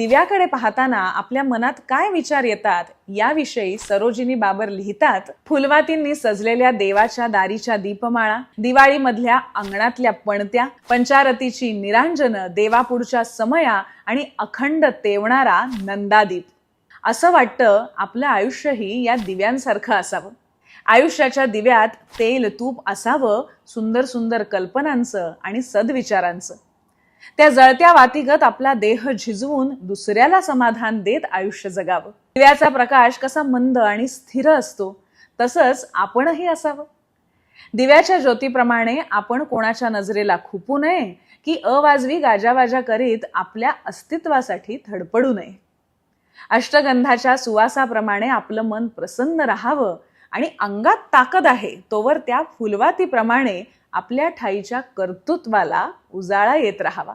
दिव्याकडे पाहताना आपल्या मनात काय विचार येतात याविषयी सरोजिनी बाबर लिहितात फुलवातींनी सजलेल्या देवाच्या दारीच्या दीपमाळा दिवाळीमधल्या अंगणातल्या पणत्या पंचारतीची निरांजन देवापुढच्या समया आणि अखंड तेवणारा नंदादीप. असं वाटतं आपलं आयुष्यही या दिव्यांसारखं असावं. आयुष्याच्या दिव्यात तेल तूप असावं सुंदर सुंदर कल्पनांचं आणि सद्विचारांचं. त्या जळत्या वातीगत आपला देह झिजवून दुसऱ्याला समाधान देत आयुष्य जगावं. दिव्याचा प्रकाश कसा मंद आणि स्थिर असतो तसंच आपणही असावं. दिव्याच्या ज्योतीप्रमाणे आपण कोणाच्या नजरेला खुपू नये की अवाजवी गाजावाजा करीत आपल्या अस्तित्वासाठी धडपडू नये. अष्टगंधाच्या सुवासाप्रमाणे आपलं मन प्रसन्न राहावं आणि अंगात ताकद आहे तोवर त्या फुलवातीप्रमाणे आपल्या ठाईच्या कर्तृत्वाला उजाळा येत राहावा.